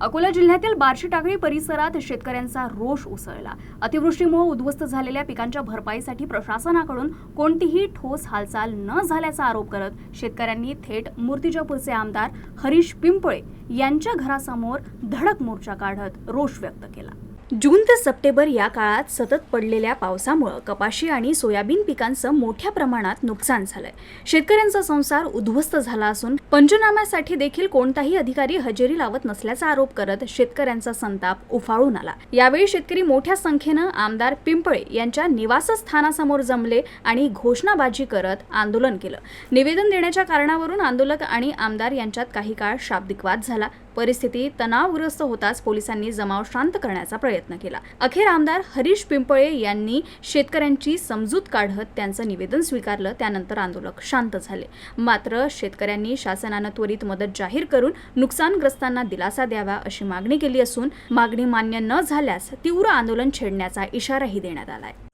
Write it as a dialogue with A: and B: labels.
A: अकोला जिल्ह्यातील बार्शी टाकळी परिसरात शेतकऱ्यांचा रोष उसळला. अतिवृष्टीमुळे उद्ध्वस्त झालेल्या पिकांच्या भरपाईसाठी प्रशासनाकडून कोणतीही ठोस हालचाल न झाल्याचा आरोप करत शेतकऱ्यांनी थेट मूर्तिजापूरचे आमदार हरीश पिंपळे यांच्या घरासमोर धडक मोर्चा काढत रोष व्यक्त केला. जून ते सप्टेंबर या काळात सतत पडलेल्या पावसामुळं कपाशी आणि सोयाबीन पिकांचं मोठ्या प्रमाणात नुकसान झालंय. शेतकऱ्यांचा संसार उद्ध्वस्त झाला असून पंचनाम्यासाठी देखील कोणताही अधिकारी हजेरी लावत नसल्याचा आरोप करत शेतकऱ्यांचा संताप उफाळून आला. यावेळी शेतकरी मोठ्या संख्येनं आमदार पिंपळे यांच्या निवासस्थानासमोर जमले आणि घोषणाबाजी करत आंदोलन केलं. निवेदन देण्याच्या कारणावरून आंदोलक आणि आमदार यांच्यात काही काळ शाब्दिक वाद झाला. परिस्थिती तणावग्रस्त होताच पोलिसांनी जमाव शांत करण्याचा प्रयत्न केला. अखेर आमदार हरीश पिंपळे यांनी शेतकऱ्यांची समजूत काढत त्यांचं निवेदन स्वीकारलं त्यानंतर आंदोलक शांत झाले. मात्र शेतकऱ्यांनी शासनानं त्वरित मदत जाहीर करून नुकसानग्रस्तांना दिलासा द्यावा अशी मागणी केली असून मागणी मान्य न झाल्यास तीव्र आंदोलन छेडण्याचा इशाराही देण्यात आलाय.